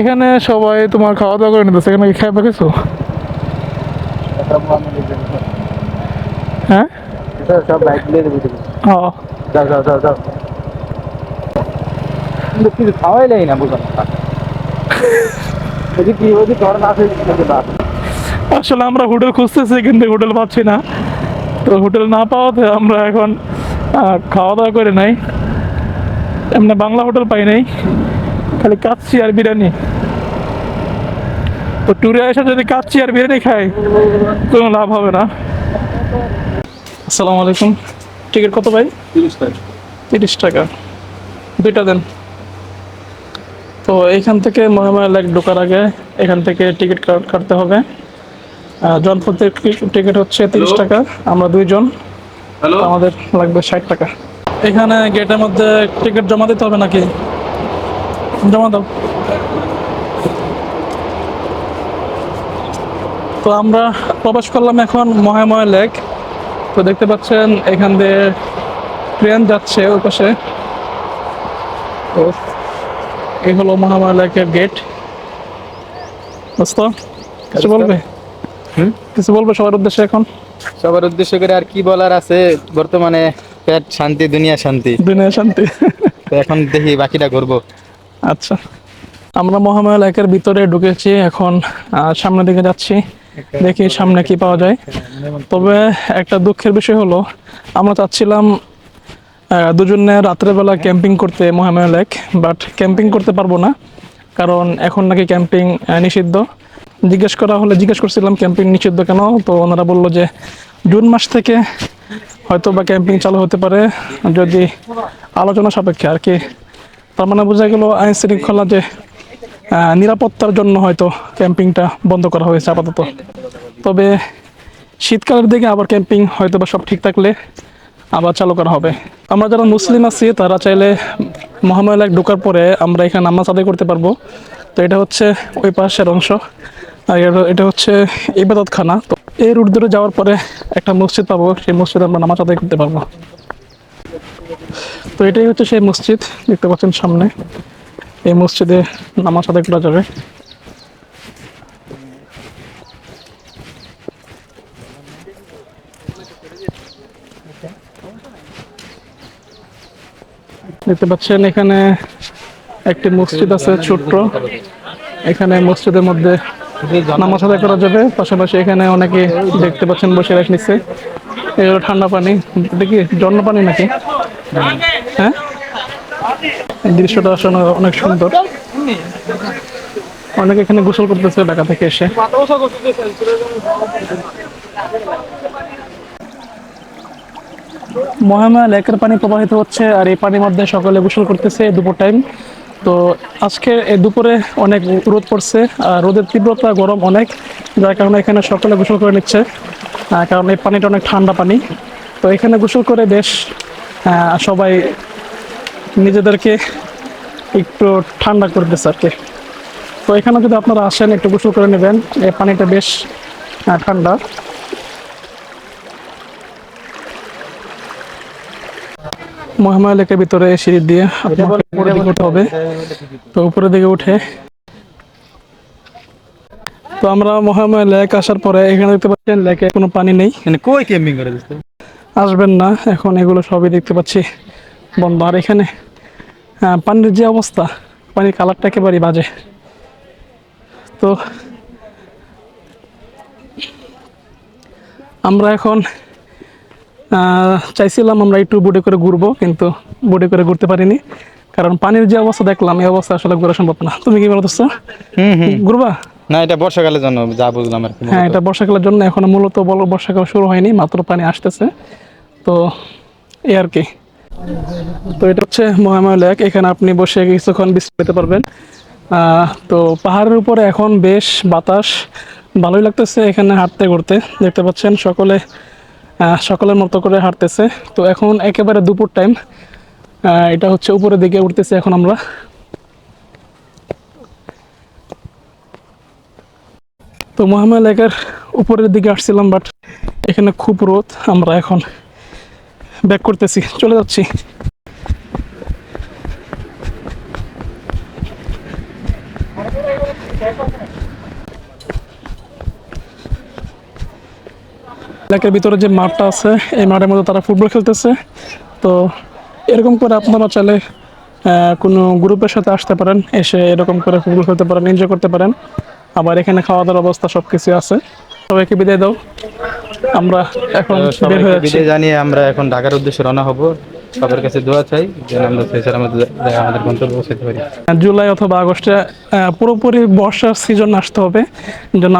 এখানে সবাই তোমার খাওয়া দাওয়া করে নিতেছে। এখানে খাওয়াই নেই না বুঝলাম আসলে আমরা হোটেল খুঁজতেছি কিন্তু হোটেল পাচ্ছি না। তো হোটেল না পাওয়াতে আমরা এখন খাওয়া দাওয়া করে নাই। এমনি বাংলা হোটেল পাই নাই। খালি কাচ্চি আর বিরিয়ানি। তো ট্যুরে এসে যদি কাচ্চি আর বিরিয়ানি খাই কোনো লাভ হবে না। আসসালামু আলাইকুম। টিকিট কত ভাই? তিরিশ টাকা। তিরিশ টাকা। দুইটা দেন। তো এইখান থেকে মহামায়া লেক ঢোকার আগে এখান থেকে টিকিট কাটতে হবে। জনপ্রতি টিকিট হচ্ছে তিরিশ টাকা। আমরা দুইজন। হ্যালো আমাদের লাগবে ষাট টাকা। এখানে গেটের মধ্যে টিকিট জমা দিতে হবে নাকি? জমা দাও। তো আমরা প্রবেশ করলাম এখন মহাময়া লেক। তো দেখতে পাচ্ছেন, এখান দিয়ে ট্রেন যাচ্ছে ওই পাশে তো এই হলো মহামায়া লেকের গেট দোস্ত, কিছু বলবে? কিছু বলব সবার উদ্দেশ্যে এখন? সবার উদ্দেশ্য করে আর কি বলার আছে? বর্তমানে পেট শান্তি দুনিয়া শান্তি। দুনিয়া শান্তি। তো এখন দেখি বাকিটা করব আচ্ছা। আমরা মহামায়া লেকের ভিতরে ঢুকেছি এখন সামনের দিকে যাচ্ছি। দেখি সামনে কি পাওয়া যায়। তবে একটা দুঃখের বিষয় হলো আমরা চাচ্ছিলাম দুজনে রাত্রেবেলা ক্যাম্পিং করতে মহামায়া লেক বাট ক্যাম্পিং করতে পারব না কারণ এখন নাকি ক্যাম্পিং নিষিদ্ধ। জিজ্ঞেস করা হলে জিজ্ঞেস করছিলাম ক্যাম্পিং নিষিদ্ধ কেন? তো ওনারা বলল যে জুন মাস থেকে হয়তো বা ক্যাম্পিং চালু হতে পারে। যদি আলোচনা সাপেক্ষে আর কি। তার মানে বোঝা গেল আইন শৃঙ্খলা যে নিরাপত্তার জন্য হয়তো ক্যাম্পিংটা বন্ধ করা হয়েছে আপাতত। তবে শীতকালের দিকে আবার ক্যাম্পিং হয়তো বা সব ঠিক থাকলে আবার চালু করা হবে। আমরা যারা মুসলিম আছি, তারা চাইলে মহামায়া লেক ঢোকার পরে আমরা এখানে নামাজ আদায় করতে পারব। তো এটা হচ্ছে ওই পাশের অংশ। আর এটা- হচ্ছে ইবাদত খানা তো এই রুট ধরে যাওয়ার পরে একটা মসজিদ পাবো। সেই মসজিদে আমরা নামাজ আদায় করতে পারব। তো এটাই হচ্ছে সেই মসজিদ। দেখতে পাচ্ছেন সামনে। এই মসজিদে নামাজ আদায় করা যাবে। দেখতে পাচ্ছেন এখানে একটি মসজিদ আছে ছোট্ট। এখানে মসজিদের মধ্যে নামাজ আদায় করা যাবে, পাশাপাশি এখানে অনেকে দেখতে পাচ্ছেন বসে রাখ নিচ্ছে। এই হলো ঠান্ডা পানি। দেখি জন্য পানি নাকি? হ্যাঁ? দৃশ্যটা আসলে অনেক সুন্দর। অনেকে এখানে গোসল করতেছে ঢাকা থেকে এসে। মহামায়া লেকের পানি প্রবাহিত হচ্ছে আর এই পানির মধ্যে সকলে গোসল করতেছে দুপুর টাইম তো আজকে দুপুরে অনেক রোদ পড়ছে, আর রোদের তীব্রতা গরম অনেক, যার কারণে এখানে সকলে গোসল করে নিচ্ছে। কারণ এই পানিটা অনেক ঠান্ডা পানি। তো এখানে গোসল করে বেশ সবাই নিজেদেরকে একটু ঠান্ডা করতেছে আর কি। তো এখানে যদি আপনারা আসেন, একটু গোসল করে নেবেন, এই পানিটা বেশ ঠান্ডা। মহামায়া লেকের ভিতরে সিঁড়ি দিয়ে উপরের দিকে উঠতে হবে। তো উপরের দিকে উঠে। তো আমরা মহামায়া লেক আসার পরে এখানে দেখতে পাচ্ছেন লেকে কোনো পানি নেই। মানে কই ক্যাম্পিং করে আসবেন না এখন এগুলো সবই দেখতে পাচ্ছি। বন্ধ। আর এখানে পানির যে অবস্থা পানির কালারটা একেবারেই বাজে। তো আমরা এখন চাইছিলাম আমরা একটু বোটে করে ঘুরবো কিন্তু বোটে করে ঘুরতে পারিনি। কারণ পানির যে অবস্থা দেখলাম এই অবস্থা আসলে ঘোরা সম্ভব না। তুমি কি বলো দোস্ত ঘুরবা? না এটা বর্ষাকালের জন্য যা বুঝলাম আর হ্যাঁ এটা বর্ষাকালের জন্য এখন মূলত বল বর্ষাকাল শুরু হয়নি মাত্র পানি আসতেছে। তো এই আর কি। তো এটা হচ্ছে মহামায়া লেক এখানে আপনি বসে কিছুক্ষণ বিশ্রাম নিতে পারবেন। আহ, তো পাহাড়ের উপরে এখন বেশ বাতাস ভালোই লাগতেছে এখানে হাঁটতে ঘুরতে দেখতে পাচ্ছেন সকলে সকলের মতো করে হাঁটতেছে। তো এখন একেবারে দুপুর টাইম এটা হচ্ছে উপরের দিকে উঠতেছে এখন আমরা। তো মহামা লেকের উপরের দিকে আসছিলাম বাট এখানে খুব রোদ। আমরা এখন ব্যাক করতেছি। চলে যাচ্ছি। এলাকার ভিতরে যে মাঠটা আছে এই মাঠের মধ্যে তারা ফুটবল খেলতেছে। তো এরকম করে আপনারা চাইলে কোনো গ্রুপের সাথে আসতে পারেন এসে এরকম করে ফুটবল খেলতে পারেন এনজয় করতে পারেন। আবার এখানে খাওয়া দাওয়ার অবস্থা সব কিছু আছে। সবাইকে বিদায় দাও। আমরা এখন বিদায় জানিয়ে আমরা এখন ঢাকার উদ্দেশ্যে রওনা হব। সবার কাছে দোয়া চাই যেন আমরা সেই আমাদের আমাদের গন্তব্যে পৌঁছাতে পারি। জুলাই অথবা আগস্টে পুরোপুরি বর্ষার সিজন আসতে হবে। যেন